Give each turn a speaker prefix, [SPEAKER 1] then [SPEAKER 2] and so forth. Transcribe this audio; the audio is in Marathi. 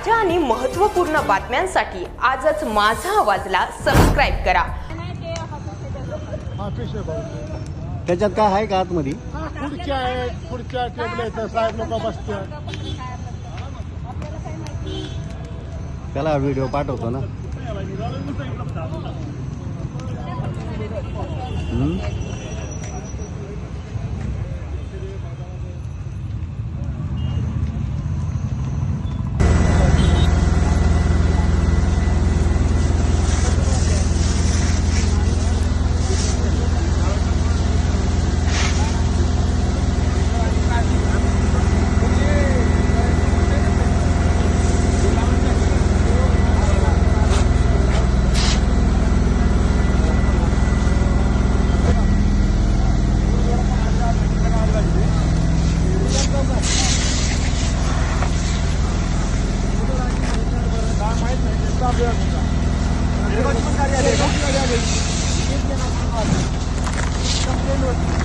[SPEAKER 1] ताज्या आणि महत्त्वपूर्ण बातम्यांसाठी आजच माझा आवाजला सबस्क्राईब करा.
[SPEAKER 2] हा
[SPEAKER 3] त्याच्यात काय आहे का आतमध्ये?
[SPEAKER 2] हा खुर्च्या आहेत खुर्च्या टेबल आहेत साहेब लोक बसतात.
[SPEAKER 3] त्याला व्हिडिओ पाठवतो ना. हम्म?
[SPEAKER 2] कंप्लेंट होती